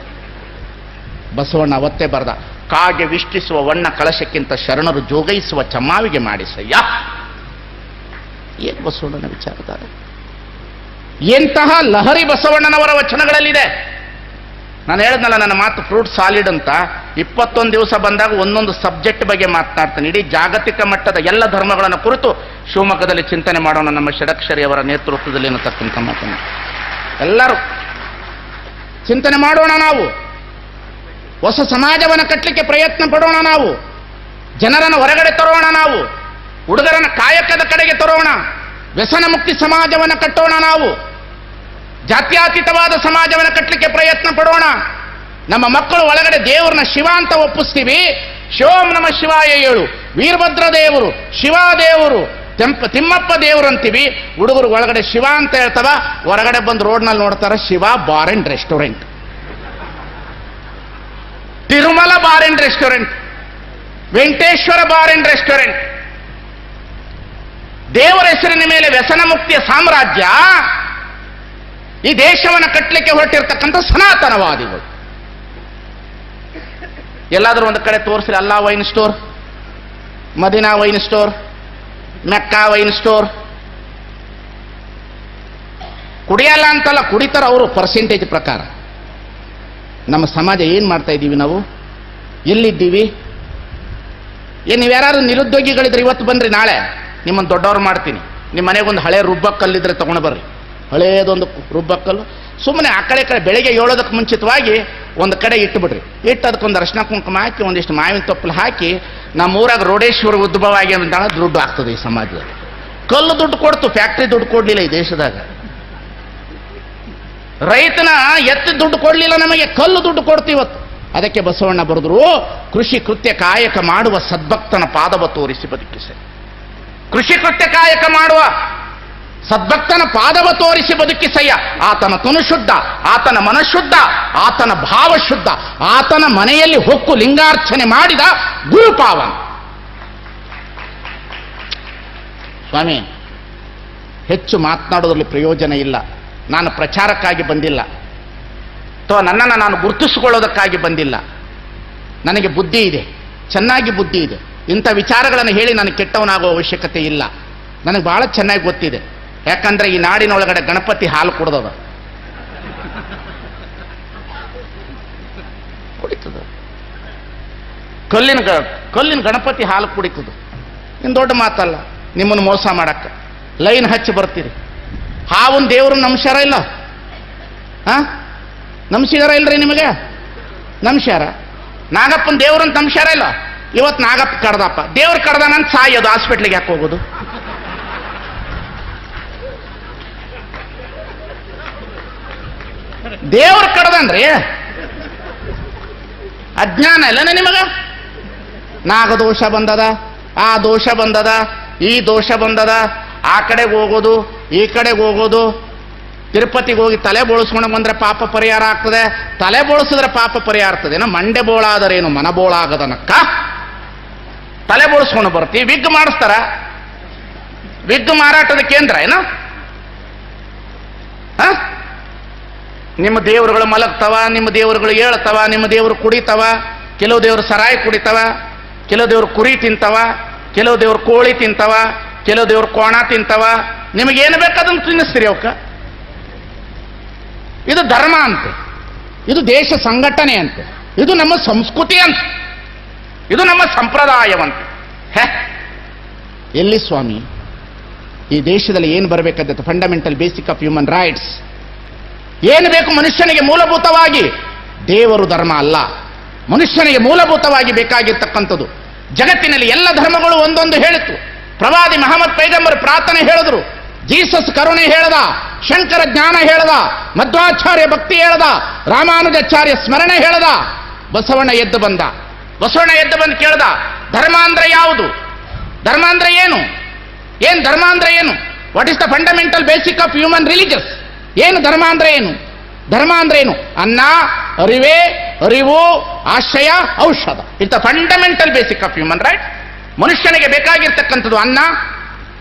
ಬಸವಣ್ಣ ಅವತ್ತೇ ಬರ್ದ, ಕಾಗೆ ವಿಷ್ಟಿಸುವ ವಣ್ಣ ಕಳಶಕ್ಕಿಂತ ಶರಣರು ಜೋಗೈಸುವ ಚಮ್ಮಾವಿಗೆ ಮಾಡಿಸಯ್ಯ. ಏನು ಬಸವಣ್ಣನ ವಿಚಾರದಾಗ ಎಂತಹ ಲಹರಿ ಬಸವಣ್ಣನವರ ವಚನಗಳಲ್ಲಿದೆ. ನಾನು ಹೇಳಿದ್ನಲ್ಲ, ನನ್ನ ಮಾತು ಫ್ರೂಟ್ ಸಾಲಿಡ್ ಅಂತ. ಇಪ್ಪತ್ತೊಂದು ದಿವಸ ಬಂದಾಗ ಒಂದೊಂದು ಸಬ್ಜೆಕ್ಟ್ ಬಗ್ಗೆ ಮಾತನಾಡ್ತಾನೆ. ಇಡೀ ಜಾಗತಿಕ ಮಟ್ಟದ ಎಲ್ಲ ಧರ್ಮಗಳನ್ನು ಕುರಿತು ಶಿವಮೊಗ್ಗದಲ್ಲಿ ಚಿಂತನೆ ಮಾಡೋಣ ನಮ್ಮ ಷಡಕ್ಷರಿಯವರ ನೇತೃತ್ವದಲ್ಲಿ ಅನ್ನತಕ್ಕಂಥ ಮಾತನ್ನು. ಎಲ್ಲರೂ ಚಿಂತನೆ ಮಾಡೋಣ ನಾವು. ಹೊಸ ಸಮಾಜವನ್ನು ಕಟ್ಟಲಿಕ್ಕೆ ಪ್ರಯತ್ನ ಪಡೋಣ ನಾವು. ಜನರನ್ನು ಹೊರಗಡೆ ತರೋಣ ನಾವು. ಹುಡುಗರನ್ನು ಕಾಯಕದ ಕಡೆಗೆ ತರೋಣ. ವ್ಯಸನ ಮುಕ್ತಿ ಸಮಾಜವನ್ನು ಕಟ್ಟೋಣ ನಾವು. ಜಾತ್ಯಾತೀತವಾದ ಸಮಾಜವನ್ನು ಕಟ್ಟಲಿಕ್ಕೆ ಪ್ರಯತ್ನ ಪಡೋಣ. ನಮ್ಮ ಮಕ್ಕಳು ಒಳಗಡೆ ದೇವರನ್ನ ಶಿವ ಅಂತ ಒಪ್ಪಿಸ್ತೀವಿ. ಶಿವಂ ನಮ ಶಿವಾಯ ಏಳು. ವೀರಭದ್ರ ದೇವರು ಶಿವ ದೇವರು ತೆಂಪ ತಿಮ್ಮಪ್ಪ ದೇವರು ಅಂತೀವಿ ಹುಡುಗರು ಒಳಗಡೆ ಶಿವ ಅಂತ ಹೇಳ್ತಾವ. ಹೊರಗಡೆ ಬಂದು ರೋಡ್ನಲ್ಲಿ ನೋಡ್ತಾರೆ Shiva bar and restaurant. Tirumala bar and restaurant. Venkateshwara bar and restaurant. ದೇವರ ಹೆಸರಿನ ಮೇಲೆ ವ್ಯಸನ ಮುಕ್ತಿಯ ಸಾಮ್ರಾಜ್ಯ. ಈ ದೇಶವನ್ನು ಕಟ್ಟಲಿಕ್ಕೆ ಹೊರಟಿರ್ತಕ್ಕಂಥ ಸನಾತನವಾದಿಗಳು. ಎಲ್ಲಾದರೂ ಒಂದು ಕಡೆ ತೋರಿಸ್ರಿ, Allah wine store, Medina wine store. Mecca wine store. ಕುಡಿಯಲ್ಲ ಅಂತಲ್ಲ ಕುಡಿತಾರ ಅವರು ಪರ್ಸೆಂಟೇಜ್ ಪ್ರಕಾರ. ನಮ್ಮ ಸಮಾಜ ಏನು ಮಾಡ್ತಾ ಇದ್ದೀವಿ ನಾವು? ಎಲ್ಲಿದ್ದೀವಿ? ಏನು ನೀವು ಯಾರು ನಿರುದ್ಯೋಗಿಗಳಿದ್ರೆ ಇವತ್ತು ಬನ್ರಿ ನಾಳೆ. ನಿಮ್ಮನ್ನು ದೊಡ್ಡವ್ರು ಮಾಡ್ತೀನಿ. ನಿಮ್ಮ ಮನೆಗೆ ಒಂದು ಹಳೆ ರುಬ್ಬಕ್ಕಲ್ಲಿದ್ರೆ ತೊಗೊಂಡು ಬರ್ರಿ. ಹಳೇದೊಂದು ರುಬ್ಬಕ್ಕಲ್ಲು ಸುಮ್ಮನೆ ಆ ಕಡೆ ಕಡೆ ಬೆಳಿಗ್ಗೆ ಏಳೋದಕ್ಕೆ ಮುಂಚಿತವಾಗಿ ಒಂದು ಕಡೆ ಇಟ್ಟುಬಿಡ್ರಿ ಇಟ್ಟು ಅದಕ್ಕೊಂದು ಅರ್ಶಿನ ಕುಂಕುಮ ಹಾಕಿ ಒಂದಿಷ್ಟು ಮಾವಿನ ತೊಪ್ಪಲು ಹಾಕಿ ನಮ್ಮ ಊರಾಗ ರೋಡೇಶ್ವರ ಉದ್ಭವ ಅಂದಾಗ ದುಡ್ಡು ಆಗ್ತದೆ ಈ ಸಮಾಜದಲ್ಲಿ. ಕಲ್ಲು ದುಡ್ಡು ಕೊಡ್ತು, ಫ್ಯಾಕ್ಟ್ರಿ ದುಡ್ಡು ಕೊಡಲಿಲ್ಲ ಈ ದೇಶದಾಗ. ರೈತನ ಎತ್ತಿ ದುಡ್ಡು ಕೊಡಲಿಲ್ಲ ನಮಗೆ, ಕಲ್ಲು ದುಡ್ಡು ಕೊಡ್ತು ಇವತ್ತು. ಅದಕ್ಕೆ ಬಸವಣ್ಣ ಬರೆದ್ರು, ಕೃಷಿ ಕೃತ್ಯ ಕಾಯಕ ಮಾಡುವ ಸದ್ಭಕ್ತನ ಪಾದವ ತೋರಿಸಿ ಬದುಕಿಸೆ. ಕೃಷಿ ಕೃತ್ಯ ಕಾಯಕ ಮಾಡುವ ಸದ್ಭಕ್ತನ ಪಾದವ ತೋರಿಸಿ ಬದುಕಿಸಯ್ಯ ಆತನ ತನು ಶುದ್ಧ, ಆತನ ಮನಶುದ್ಧ ಆತನ ಭಾವ ಶುದ್ಧ, ಆತನ ಮನೆಯಲ್ಲಿ ಹೊಕ್ಕು ಲಿಂಗಾರ್ಚನೆ ಮಾಡಿದ ಗುರುಪಾವನ. ಸ್ವಾಮಿ, ಹೆಚ್ಚು ಮಾತನಾಡೋದ್ರಲ್ಲಿ ಪ್ರಯೋಜನ ಇಲ್ಲ. ನಾನು ಪ್ರಚಾರಕ್ಕಾಗಿ ಬಂದಿಲ್ಲ. ಅಥವಾ ನನ್ನನ್ನು ನಾನು ಗುರುತಿಸಿಕೊಳ್ಳೋದಕ್ಕಾಗಿ ಬಂದಿಲ್ಲ. ನನಗೆ ಬುದ್ಧಿ ಇದೆ, ಚೆನ್ನಾಗಿ ಬುದ್ಧಿ ಇದೆ. ಇಂಥ ವಿಚಾರಗಳನ್ನು ಹೇಳಿ ನಾನು ಕೆಟ್ಟವನಾಗುವ ಅವಶ್ಯಕತೆ ಇಲ್ಲ. ನನಗೆ ಬಹಳ ಚೆನ್ನಾಗಿ ಗೊತ್ತಿದೆ. ಯಾಕಂದ್ರೆ ಈ ನಾಡಿನೊಳಗಡೆ ಗಣಪತಿ ಹಾಲು ಕುಡ್ದದ. ಕುಡಿತದ. ಕಲ್ಲಿನ ಕಲ್ಲಿನ ಗಣಪತಿ ಹಾಲು ಕುಡಿತದ. ಇನ್ನು ದೊಡ್ಡ ಮಾತಲ್ಲ, ನಿಮ್ಮನ್ನು ಮೋಸ ಮಾಡಕ್ಕ. ಲೈನ್ ಹಚ್ಚಿ ಬರ್ತೀರಿ. ಹಾವನ್ ದೇವರು ನಮ್ಸ್ಯಾರ ಇಲ್ಲ? ಹಾ ನಮ್ಸಿದಾರ ಇಲ್ರಿ ನಿಮಗೆ? ನಮ್ಸ್ಯಾರ? ನಾಗಪ್ಪನ ದೇವ್ರನ್ನ ನಮ್ಸ್ಯಾರ ಇಲ್ಲ? ಇವತ್ತು ನಾಗಪ್ಪ ಕಡ್ದಪ್ಪ. ದೇವ್ರು ಕಡ್ದಾನಂತ ಸಾಯೋದು ಹಾಸ್ಪಿಟ್ಲಿಗೆ ಯಾಕೆ ಹೋಗೋದು? ದೇವ್ರು ಕಡ್ದನ್ರಿ ಅಜ್ಞಾನ ಇಲ್ಲನ ನಿಮಗ? ನಾಗದೋಷ ಬಂದದ, ಆ ದೋಷ ಬಂದದ, ಈ ದೋಷ ಬಂದದ, ಆ ಕಡೆಗೆ ಹೋಗೋದು, ಈ ಕಡೆಗೆ ಹೋಗೋದು. ತಿರುಪತಿಗೆ ಹೋಗಿ ತಲೆ ಬೋಳಿಸ್ಕೊಂಡು ಬಂದ್ರೆ ಪಾಪ ಪರಿಹಾರ ಆಗ್ತದೆ. ತಲೆ ಬೋಳಿಸಿದ್ರೆ ಪಾಪ ಪರಿಹಾರ ಆಗ್ತದೆ. ಏನೋ ಮಂಡೆ ಬೋಳಾದರೇನು ಮನ ಬೋಳಾಗದನಕ್ಕ? ತಲೆ ಬೋಳಿಸ್ಕೊಂಡು ಬರ್ತೀವಿ ವಿಗ್ ಮಾಡಿಸ್ತಾರ. ವಿಗ್ ಮಾರಾಟದ ಕೇಂದ್ರ ಏನೋ ಹ? ನಿಮ್ಮ ದೇವರುಗಳು ಮಲಗ್ತವ, ನಿಮ್ಮ ದೇವರುಗಳು ಏಳ್ತವ, ನಿಮ್ಮ ದೇವರು ಕುಡಿತವ, ಕೆಲವು ದೇವರು ಸರಾಯಿ ಕುಡಿತವ, ಕೆಲವು ದೇವರು ಕುರಿ ತಿಂತವ, ಕೆಲವು ದೇವರು ಕೋಳಿ ತಿಂತವ, ಕೆಲವು ದೇವರು ಕೋಣ ತಿಂತವ. ನಿಮಗೇನು ಬೇಕಾದನ್ನು ತಿನ್ನಿಸ್ತೀರಿ ಅವಕ್ಕ? ಇದು ಧರ್ಮ ಅಂತೆ. ಇದು ದೇಶ ಸಂಘಟನೆ ಅಂತೆ. ಇದು ನಮ್ಮ ಸಂಸ್ಕೃತಿ ಅಂತ. ಇದು ನಮ್ಮ ಸಂಪ್ರದಾಯವಂತೆ. ಹೇ? ಎಲ್ಲಿ ಸ್ವಾಮಿ? ಈ ದೇಶದಲ್ಲಿ ಏನು ಬರಬೇಕಂತ fundamental basic of human rights ಏನು ಬೇಕು ಮನುಷ್ಯನಿಗೆ ಮೂಲಭೂತವಾಗಿ? ದೇವರು ಧರ್ಮ ಅಲ್ಲ. ಮನುಷ್ಯನಿಗೆ ಮೂಲಭೂತವಾಗಿ ಬೇಕಾಗಿರ್ತಕ್ಕಂಥದ್ದು. ಜಗತ್ತಿನಲ್ಲಿ ಎಲ್ಲ ಧರ್ಮಗಳು ಒಂದೊಂದು ಹೇಳಿತು. ಪ್ರವಾದಿ ಮಹಮ್ಮದ್ ಪೈಗಂಬರ್ ಪ್ರಾರ್ಥನೆ ಹೇಳಿದ್ರು. ಜೀಸಸ್ ಕರುಣೆ ಹೇಳದ, ಶಂಕರ ಜ್ಞಾನ ಹೇಳದ, ಮಧ್ವಾಚಾರ್ಯ ಭಕ್ತಿ ಹೇಳದ, ರಾಮಾನುಜಾಚಾರ್ಯ ಸ್ಮರಣೆ ಹೇಳದ. ಬಸವಣ್ಣ ಎದ್ದು ಬಂದ. ಬಸವಣ್ಣ ಎದ್ದು ಬಂದು ಕೇಳ್ದ ಧರ್ಮ ಅಂದ್ರೆ ಯಾವುದು? ಧರ್ಮ ಅಂದ್ರೆ ಏನು? ಏನ್ ಧರ್ಮ ಅಂದ್ರೆ ಏನು? What is the fundamental basic of human religious ಏನು ಧರ್ಮ ಅಂದ್ರೆ ಏನು? ಧರ್ಮ ಅಂದ್ರೆ ಏನು? ಅನ್ನ, ಅರಿವೆ, ಅರಿವು, ಆಶ್ರಯ, ಔಷಧ. ಇಂಥ fundamental basic of human right ಮನುಷ್ಯನಿಗೆ ಬೇಕಾಗಿರ್ತಕ್ಕಂಥದ್ದು ಅನ್ನ,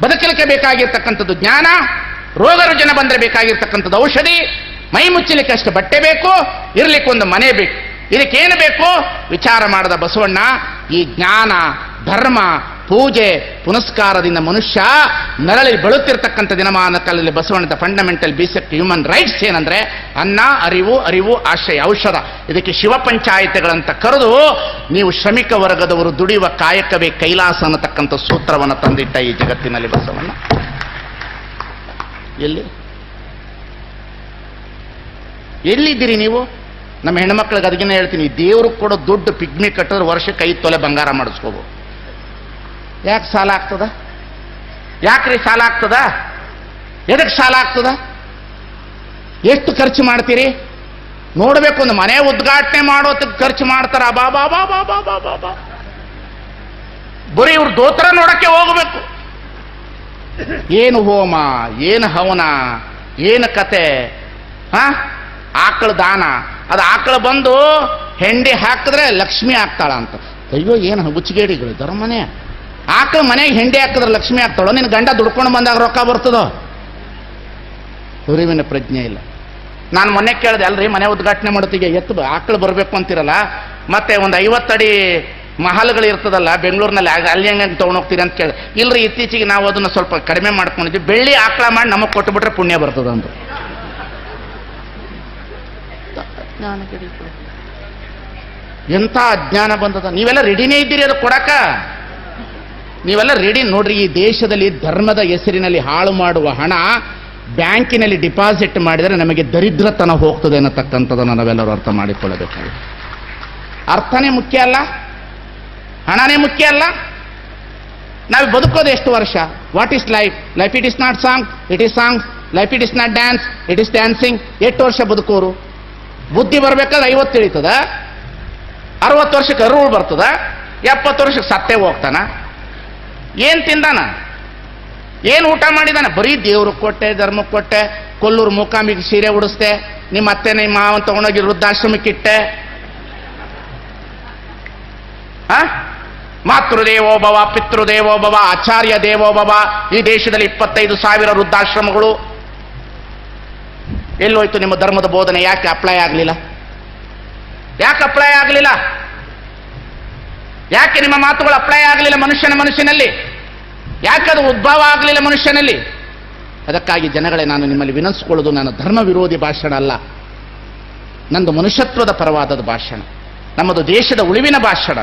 ಬದುಕಲಿಕ್ಕೆ ಬೇಕಾಗಿರ್ತಕ್ಕಂಥದ್ದು ಜ್ಞಾನ, ರೋಗ ರುಜಿನ ಬಂದರೆ ಬೇಕಾಗಿರ್ತಕ್ಕಂಥದ್ದು ಔಷಧಿ, ಮೈ ಮುಚ್ಚಲಿಕ್ಕೆ ಅಷ್ಟು ಬಟ್ಟೆ ಬೇಕು, ಇರಲಿಕ್ಕೆ ಒಂದು ಮನೆ ಬೇಕು. ಇದಕ್ಕೇನು ಬೇಕು? ವಿಚಾರ ಮಾಡದ ಬಸವಣ್ಣ, ಈ ಜ್ಞಾನ, ಧರ್ಮ ಪೂಜೆ ಪುನಸ್ಕಾರದಿಂದ ಮನುಷ್ಯ ನರಳಿ ಬಳುತ್ತಿರ್ತಕ್ಕಂಥ ದಿನಮಾನ ಕಾಲದಲ್ಲಿ ಬಸವಣ್ಣದ ಫಂಡಮೆಂಟಲ್ ಬೇಸಿಕ್ ಹ್ಯೂಮನ್ ರೈಟ್ಸ್ ಏನಂದ್ರೆ ಅನ್ನ, ಅರಿವು ಅರಿವು, ಆಶ್ರಯ, ಔಷಧ. ಇದಕ್ಕೆ ಶಿವ ಪಂಚಾಯತ್ಗಳಂತ ಕರೆದು ನೀವು ಶ್ರಮಿಕ ವರ್ಗದವರು ದುಡಿಯುವ ಕಾಯಕವೇ ಕೈಲಾಸ ಅನ್ನತಕ್ಕಂಥ ಸೂತ್ರವನ್ನು ತಂದಿಟ್ಟ ಈ ಜಗತ್ತಿನಲ್ಲಿ ಬಸವಣ್ಣ. ಎಲ್ಲಿ? ಎಲ್ಲಿದ್ದೀರಿ ನೀವು? ನಮ್ಮ ಹೆಣ್ಮಕ್ಳಿಗೆ ಅದಕ್ಕಿಂತ ಹೇಳ್ತೀನಿ ದೇವ್ರಿಗೆ ಕೊಡೋ ದುಡ್ಡು ಪಿಗ್ಮಿ ಕಟ್ಟಿದ್ರೆ ವರ್ಷಕ್ಕೆ ಐದು ತೊಲೆ ಬಂಗಾರ ಮಾಡಿಸ್ಕೋಬೋದು. ಯಾಕೆ ಸಾಲ ಆಗ್ತದ? ಯಾಕ್ರಿ ಸಾಲ ಆಗ್ತದ? ಎದಕ್ಕೆ ಸಾಲ ಆಗ್ತದ? ಎಷ್ಟು ಖರ್ಚು ಮಾಡ್ತೀರಿ? ನೋಡಬೇಕು, ಒಂದು ಮನೆ ಉದ್ಘಾಟನೆ ಮಾಡೋದಕ್ಕೆ ಖರ್ಚು ಮಾಡ್ತಾರ. ಬಾ ಬಾ ಬಾ ಬಾ ಬಾ ಬಾ ಬಾ ಬರೀ ಇವ್ರ ದೋತ್ರ ನೋಡಕ್ಕೆ ಹೋಗಬೇಕು. ಏನು ಹೋಮ, ಏನು ಹವನ, ಏನು ಕತೆ ಹಾ ಆಕಳ ದಾನ. ಅದು ಆಕಳ ಬಂದು ಹೆಂಡಿ ಹಾಕಿದ್ರೆ ಲಕ್ಷ್ಮಿ ಆಗ್ತಾಳ ಅಂತ. ಅಯ್ಯೋ, ಏನು ಹುಚ್ಚಗೇಡಿಗಳು ಧರ್ಮನೇ. ಆಕಳ ಮನೆಗೆ ಹೆಂಡಿ ಹಾಕಿದ್ರೆ ಲಕ್ಷ್ಮಿ ಆಗ್ತಾಳೋ ನಿನ್ನ ಗಂಡ ದುಡ್ಕೊಂಡು ಬಂದಾಗ ರೊಕ್ಕ ಬರ್ತದೋ? ಹುರಿವಿನ ಪ್ರಜ್ಞೆ ಇಲ್ಲ. ನಾನು ಮೊನ್ನೆ ಕೇಳಿದೆ ಅಲ್ರಿ ಮನೆ ಉದ್ಘಾಟನೆ ಮಾಡೋತ್ತಿಗೆ ಎತ್ತು ಆಕಳು ಬರಬೇಕು ಅಂತಿರಲ್ಲ? ಮತ್ತೆ ಒಂದು ಐವತ್ತಡಿ ಮಹಲ್ಗಳು ಇರ್ತದಲ್ಲ ಬೆಂಗಳೂರಿನಲ್ಲಿ ಅಲ್ಲಿ ಹೆಂಗೆ ತೊಗೊಂಡೋಗ್ತೀರಿ ಅಂತ ಕೇಳಿ ಇಲ್ರಿ ಇತ್ತೀಚೆಗೆ ನಾವು ಅದನ್ನು ಸ್ವಲ್ಪ ಕಡಿಮೆ ಮಾಡ್ಕೊಂಡಿದ್ವಿ. ಬೆಳ್ಳಿ ಆಕಳ ಮಾಡಿ ನಮಗೆ ಕೊಟ್ಟುಬಿಟ್ರೆ ಪುಣ್ಯ ಬರ್ತದೆ ಅಂತ ಎಂಥ ಅಜ್ಞಾನ ಬಂದದ? ನೀವೆಲ್ಲ ರೆಡಿನೇ ಇದ್ದೀರಿ ಅದು ಕೊಡಕ ನೀವೆಲ್ಲ ರೆಡಿ ನೋಡ್ರಿ, ಈ ದೇಶದಲ್ಲಿ ಧರ್ಮದ ಹೆಸರಿನಲ್ಲಿ ಹಾಳು ಮಾಡುವ ಹಣ ಬ್ಯಾಂಕಿನಲ್ಲಿ ಡಿಪಾಸಿಟ್ ಮಾಡಿದರೆ ನಮಗೆ ದರಿದ್ರತನ ಹೋಗ್ತದೆ ಅನ್ನತಕ್ಕಂಥದ್ದನ್ನು ನಾವೆಲ್ಲರೂ ಅರ್ಥ ಮಾಡಿಕೊಳ್ಳಬೇಕಾಗಿದೆ. ಅರ್ಥನೇ ಮುಖ್ಯ ಅಲ್ಲ? ಹಣನೇ ಮುಖ್ಯ ಅಲ್ಲ? ನಾವು ಬದುಕೋದು ಎಷ್ಟು ವರ್ಷ? What is life life it is not song it is song life it is not dance it is dancing ಎಷ್ಟು ವರ್ಷ ಬದುಕೋರು? ಬುದ್ಧಿ ಬರಬೇಕಾದ್ರೆ ಐವತ್ತು ಇಳಿತದ ಅರವತ್ತು ವರ್ಷಕ್ಕೆ ಅರುಳು ಬರ್ತದ? ಎಪ್ಪತ್ತು ವರ್ಷಕ್ಕೆ ಸತ್ತೇ ಹೋಗ್ತಾನ? ಏನ್ ತಿಂದಾನ? ಏನು ಊಟ ಮಾಡಿದಾನೆ? ಬರೀ ದೇವ್ರಿಗೆ ಕೊಟ್ಟೆ ಧರ್ಮಕ್ಕೆ ಕೊಟ್ಟೆ, ಕೊಲ್ಲೂರು ಮೂಕಾಂಬಿಗೆ ಸೀರೆ ಉಡಿಸ್ದೆ, ನಿಮ್ಮ ಅತ್ತೆ ನಿಮ್ಮ ಮಾವನ್ ತಗೊಂಡೋಗಿ ವೃದ್ಧಾಶ್ರಮಕ್ಕೆ ಇಟ್ಟೆ. ಆ? ಮಾತೃದೇವೋಭವ ಪಿತೃದೇವೋಭವ ಆಚಾರ್ಯ ದೇವೋಭವ ಈ ದೇಶದಲ್ಲಿ ಇಪ್ಪತ್ತೈದು ಸಾವಿರ ವೃದ್ಧಾಶ್ರಮಗಳು. ಎಲ್ಲೋಯ್ತು ನಿಮ್ಮ ಧರ್ಮದ ಬೋಧನೆ, ಯಾಕೆ ಅಪ್ಲೈ ಆಗಲಿಲ್ಲ? ಯಾಕೆ ಅಪ್ಲೈ ಆಗಲಿಲ್ಲ? ಯಾಕೆ ನಿಮ್ಮ ಮಾತುಗಳು ಅಪ್ಲೈ ಆಗಲಿಲ್ಲ ಮನುಷ್ಯನ ಮನುಷ್ಯನಲ್ಲಿ ಯಾಕೆ ಅದು ಉದ್ಭವ ಆಗಲಿಲ್ಲ ಮನುಷ್ಯನಲ್ಲಿ? ಅದಕ್ಕಾಗಿ ಜನಗಳೇ, ನಾನು ನಿಮ್ಮಲ್ಲಿ ವಿನಂತಿಸಿಕೊಳ್ಳೋದು ನಾನು ಧರ್ಮ ವಿರೋಧಿ ಭಾಷಣ ಅಲ್ಲ. ನಂದು ಮನುಷ್ಯತ್ವದ ಪರವಾದದ ಭಾಷಣ. ನಮ್ಮದು ದೇಶದ ಉಳಿವಿನ ಭಾಷಣ.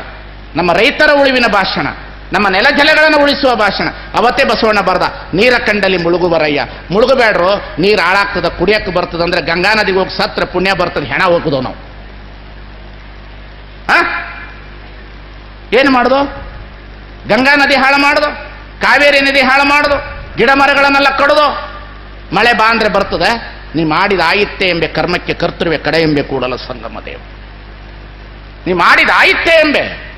ನಮ್ಮ ರೈತರ ಉಳಿವಿನ ಭಾಷಣ. ನಮ್ಮ ನೆಲ ಜಲಗಳನ್ನು ಉಳಿಸುವ ಭಾಷಣ. ಅವತ್ತೇ ಬಸವಣ್ಣ ಬರ್ದ, ನೀರ ಕಂಡಲ್ಲಿ ಮುಳುಗು ಬರಯ್ಯ ಮುಳುಗಬೇಡ್ರು, ನೀರು ಹಾಳಾಗ್ತದ, ಕುಡಿಯಕ್ಕೆ ಬರ್ತದ ಅಂದ್ರೆ ಗಂಗಾ ನದಿಗೆ ಹೋಗಿ ಸತ್ರ ಪುಣ್ಯ ಬರ್ತದೆ, ಹೆಣ ಹೋಗುದು ನಾವು? ಏನು ಮಾಡ್ದೋ? ಗಂಗಾ ನದಿ ಹಾಳು ಮಾಡ್ದೋ? ಕಾವೇರಿ ನದಿ ಹಾಳು ಮಾಡ್ದು? ಗಿಡ ಮರಗಳನ್ನೆಲ್ಲ ಕಡ್ದು? ಮಳೆ ಬಾ ಅಂದ್ರೆ ಬರ್ತದೆ. ನೀ ಮಾಡಿದ ಆಯಿತ್ತೆ ಎಂಬೆ ಕರ್ಮಕ್ಕೆ ಕರ್ತೃವೆ ಕಡೆ ಎಂಬೆ ಕೂಡಲ ಸಂಗಮ ದೇವ. ನೀ ಮಾಡಿದ ಆಯಿತ್ತೆ ಎಂಬೆ.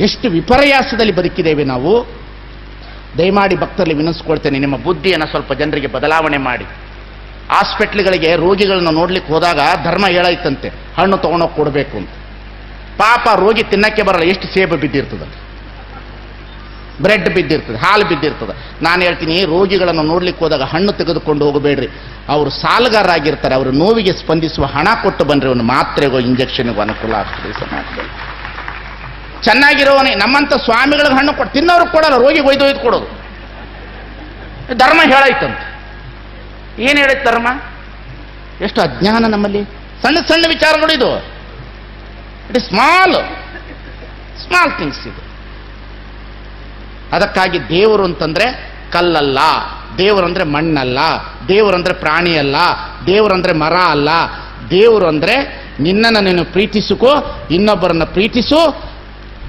ಎಷ್ಟು ವಿಪರ್ಯಾಸದಲ್ಲಿ ಬದುಕಿದ್ದೇವೆ ನಾವು. ದಯಮಾಡಿ ಭಕ್ತರಲ್ಲಿ ವಿನಿಸ್ಕೊಳ್ತೇನೆ ನಿಮ್ಮ ಬುದ್ಧಿಯನ್ನು ಸ್ವಲ್ಪ ಜನರಿಗೆ ಬದಲಾವಣೆ ಮಾಡಿ. ಹಾಸ್ಪಿಟ್ಲ್ಗಳಿಗೆ ರೋಗಿಗಳನ್ನ ನೋಡ್ಲಿಕ್ಕೆ ಹೋದಾಗ ಧರ್ಮ ಹೇಳೈತಂತೆ. ಹಣ್ಣು ತಗೊಂಡೋಗಿ ಕೊಡಬೇಕು ಅಂತ. ಪಾಪ ರೋಗಿ ತಿನ್ನಕ್ಕೆ ಬರಲ್ಲ, ಎಷ್ಟು ಸೇಬು ಬಿದ್ದಿರ್ತದೆ. ಬ್ರೆಡ್ ಬಿದ್ದಿರ್ತದೆ, ಹಾಲು ಬಿದ್ದಿರ್ತದೆ. ನಾನು ಹೇಳ್ತೀನಿ ರೋಗಿಗಳನ್ನು ನೋಡ್ಲಿಕ್ಕೆ ಹೋದಾಗ ಹಣ್ಣು ತೆಗೆದುಕೊಂಡು ಹೋಗಬೇಡ್ರಿ. ಅವರು ಸಾಲಗಾರರಾಗಿರ್ತಾರೆ, ಅವರು ನೋವಿಗೆ ಸ್ಪಂದಿಸುವ ಹಣ ಕೊಟ್ಟು ಬಂದ್ರೆ ಅವನು ಮಾತ್ರೆಗೋ, ಇಂಜೆಕ್ಷನ್ಗೂ ಅನುಕೂಲ ಆಗ್ತದೆ ಸಮಾಜದಲ್ಲಿ. ಚೆನ್ನಾಗಿರೋವನೇ ನಮ್ಮಂತ ಸ್ವಾಮಿಗಳಿಗೆ ಹಣ್ಣು ಕೊಟ್ಟು ತಿನ್ನೋರು ಕೊಡಲ್ಲ ರೋಗಿ ಒಯ್ದು ಒಯ್ದು ಕೊಡೋದು. ಧರ್ಮ ಹೇಳೈತಂತ ಏನು ಹೇಳೈತೆ ಧರ್ಮ? ಎಷ್ಟು ಅಜ್ಞಾನ ನಮ್ಮಲ್ಲಿ. ಸಣ್ಣ ಸಣ್ಣ ವಿಚಾರಗಳು ಇದು it is small small things ಇದು. ಅದಕ್ಕಾಗಿ ದೇವರು ಅಂತಂದ್ರೆ ಕಲ್ಲಲ್ಲ ದೇವರಂದ್ರೆ ಮಣ್ಣಲ್ಲ ದೇವರಂದ್ರೆ ಪ್ರಾಣಿ ಅಲ್ಲ ದೇವರಂದ್ರೆ ಮರ ಅಲ್ಲ. ದೇವರು ಅಂದ್ರೆ ನಿನ್ನನ್ನು ನೀನು ಪ್ರೀತಿಸುಕೋ, ಇನ್ನೊಬ್ಬರನ್ನ ಪ್ರೀತಿಸು,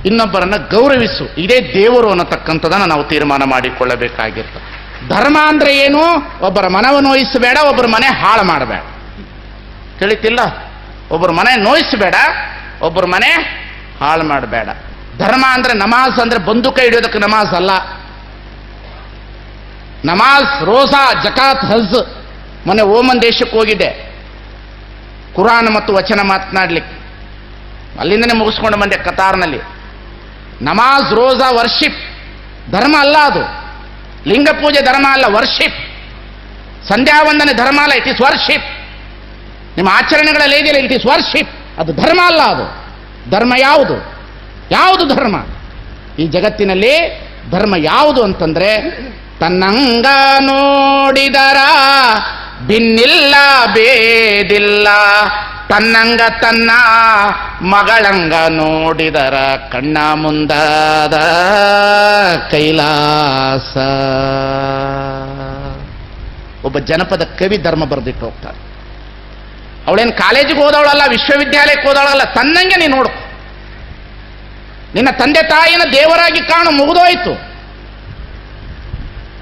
ಇನ್ನೊಬ್ಬರನ್ನ ಗೌರವಿಸು. ಇದೇ ದೇವರು ಅನ್ನತಕ್ಕಂಥದನ್ನ ನಾವು ತೀರ್ಮಾನ ಮಾಡಿಕೊಳ್ಳಬೇಕಾಗಿತ್ತು ಧರ್ಮ ಅಂದ್ರೆ ಏನು? ಒಬ್ಬರ ಮನವನ್ನು ನೋಯಿಸಬೇಡ, ಒಬ್ಬರ ಮನೆ ಹಾಳು ಮಾಡಬೇಡ. ತಿಳಿತಿಲ್ಲ? ಒಬ್ಬರ ಮನೆ ನೋಯಿಸಬೇಡ ಒಬ್ಬರ ಮನೆ ಹಾಳು ಮಾಡಬೇಡ. ಧರ್ಮ ಅಂದ್ರೆ ನಮಾಜ್ ಅಂದ್ರೆ ಬಂದೂಕ ಹಿಡಿಯೋದಕ್ಕೆ ನಮಾಜ್ ಅಲ್ಲ. ನಮಾಜ್ ರೋಸಾ ಜಕಾತ್, ಹಜ್. ಮೊನ್ನೆ ಓಮನ್ ದೇಶಕ್ಕೆ ಹೋಗಿದ್ದೆ. ಕುರಾನ್ ಮತ್ತು ವಚನ ಮಾತನಾಡಲಿಕ್ಕೆ. ಅಲ್ಲಿಂದನೇ ಮುಗಿಸ್ಕೊಂಡು ಬಂದೆ ಕತಾರ್ನಲ್ಲಿ. ನಮಾಜ್, ರೋಜಾ, ವರ್ಷಿಪ್. ಧರ್ಮ ಅಲ್ಲ ಅದು. ಲಿಂಗ ಪೂಜೆ ಧರ್ಮ ಅಲ್ಲ, ವರ್ಷಿಪ್. ಸಂಧ್ಯಾ ವಂದನೆ ಧರ್ಮ ಅಲ್ಲ ಇಟ್ ಇಸ್ ವರ್ಷಿಪ್ ನಿಮ್ಮ ಆಚರಣೆಗಳಲ್ಲಿ ಇದೆಯಲ್ಲ ಇಟ್ ಇಸ್ ವರ್ಷಿಪ್ ಅದು ಧರ್ಮ ಅಲ್ಲ ಅದು. ಧರ್ಮ ಯಾವುದು? ಯಾವುದು ಧರ್ಮ? ಈ ಜಗತ್ತಿನಲ್ಲಿ ಧರ್ಮ ಯಾವುದು ಅಂತಂದ್ರೆ, ತನ್ನಂಗ ನೋಡಿದರ ಭಿನ್ನಿಲ್ಲ ಬೇದಿಲ್ಲ. ತನ್ನಂಗ ತನ್ನ ಮಗಳಂಗ ನೋಡಿದರ ಕಣ್ಣ ಮುಂದಾದ ಕೈಲಾಸ. ಒಬ್ಬ ಜನಪದ ಕವಿ ಧರ್ಮ ಬರೆದಿಟ್ಟು ಹೋಗ್ತಾರೆ ಅವಳೇನು ಕಾಲೇಜಿಗೆ ಹೋದವಳಲ್ಲ, ವಿಶ್ವವಿದ್ಯಾಲಯಕ್ಕೆ ಹೋದವಳಲ್ಲ ತನ್ನಂಗೆ ನೀನು ನೋಡು. ನಿನ್ನ ತಂದೆ ತಾಯಿನ ದೇವರಾಗಿ ಕಾಣು, ಮುಗಿದೋಯ್ತು.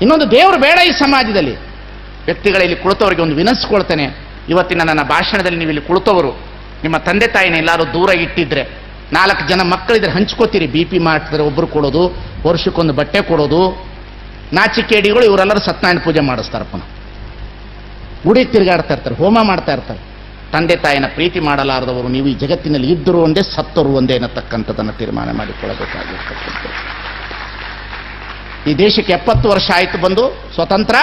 ಇನ್ನೊಂದು ದೇವರು ಬೇಡ ಈ ಸಮಾಜದಲ್ಲಿ. ವ್ಯಕ್ತಿಗಳಲ್ಲಿ ಕುಳಿತವರಿಗೆ ಒಂದು ವಿನಸ್ಕೊಳ್ತೇನೆ ಇವತ್ತಿನ ನನ್ನ ಭಾಷಣದಲ್ಲಿ ನೀವು ಇಲ್ಲಿ ಕುಳಿತವರು, ನಿಮ್ಮ ತಂದೆ ತಾಯಿನ ಎಲ್ಲಾರು ದೂರ ಇಟ್ಟಿದ್ರೆ, ನಾಲ್ಕು ಜನ ಮಕ್ಕಳಿದ್ರೆ ಹಂಚ್ಕೋತೀರಿ. ಬಿ ಪಿ ಮಾಡ್ತಾರೆ ಒಬ್ಬರು ಕೊಡೋದು, ವರ್ಷಕ್ಕೊಂದು ಬಟ್ಟೆ ಕೊಡೋದು, ನಾಚಿಕೇಡಿಗಳು ಇವರೆಲ್ಲರೂ ಸತ್ಯನಾರಾಯಣ ಪೂಜೆ ಮಾಡಿಸ್ತಾರಪ್ಪ ಗುಡಿ ತಿರುಗಾಡ್ತಾ ಇರ್ತಾರೆ, ಹೋಮ ಮಾಡ್ತಾ ಇರ್ತಾರೆ. ತಂದೆ ತಾಯಿನ ಪ್ರೀತಿ ಮಾಡಲಾರದವರು ನೀವು ಈ ಜಗತ್ತಿನಲ್ಲಿ ಇದ್ದರೂ ಒಂದೇ ಸತ್ತರು ಒಂದೇ ಅನ್ನತಕ್ಕಂಥದ್ದನ್ನು ತೀರ್ಮಾನ ಮಾಡಿಕೊಳ್ಳಬೇಕಾಗಿರ್ತಕ್ಕಂಥದ್ದು. ಈ ದೇಶಕ್ಕೆ ಎಪ್ಪತ್ತು ವರ್ಷ ಆಯಿತು ಬಂದು ಸ್ವತಂತ್ರ,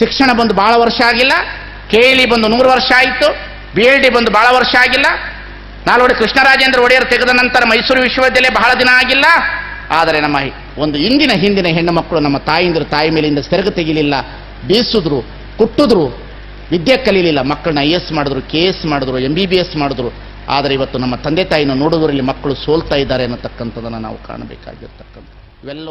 ಶಿಕ್ಷಣ ಬಂದು ಬಹಳ ವರ್ಷ ಆಗಿಲ್ಲ ಕೇಳಿ ಬಂದು ನೂರು ವರ್ಷ ಆಯಿತು, ಬಿ ಎಲ್ ಡಿ ಬಂದು ಬಹಳ ವರ್ಷ ಆಗಿಲ್ಲ, ನಾಲ್ವಡಿ ಕೃಷ್ಣರಾಜೇಂದ್ರ ಒಡೆಯರ್ ತೆಗೆದ ನಂತರ ಮೈಸೂರು ವಿಶ್ವವಿದ್ಯಾಲಯ ಬಹಳ ದಿನ ಆಗಿಲ್ಲ. ಆದರೆ ನಮ್ಮ ಒಂದು ಇಂದಿನ ಹಿಂದಿನ ಹೆಣ್ಣು ಮಕ್ಕಳು ನಮ್ಮ ತಾಯಿಂದರು ತಾಯಿ ಮೇಲಿಂದ ಸೆರಗು ತೆಗಿಲಿಲ್ಲ, ಬೀಸಿದ್ರು, ಕುಟ್ಟಿದ್ರು ವಿದ್ಯೆ ಕಲೀಲಿಲ್ಲ. ಮಕ್ಕಳನ್ನ ಐ ಎಸ್ ಮಾಡಿದ್ರು ಕೆ ಎಸ್ ಮಾಡಿದ್ರು ಎಂ ಬಿ ಬಿ ಎಸ್ ಮಾಡಿದ್ರು. ಆದರೆ ಇವತ್ತು ನಮ್ಮ ತಂದೆ ತಾಯಿನ ನೋಡುವುದರಲ್ಲಿ ಮಕ್ಕಳು ಸೋಲ್ತಾ ಇದ್ದಾರೆ ಅನ್ನತಕ್ಕಂಥದ್ದನ್ನು ನಾವು ಕಾಣಬೇಕಾಗಿರ್ತಕ್ಕಂಥ ಇವೆಲ್ಲ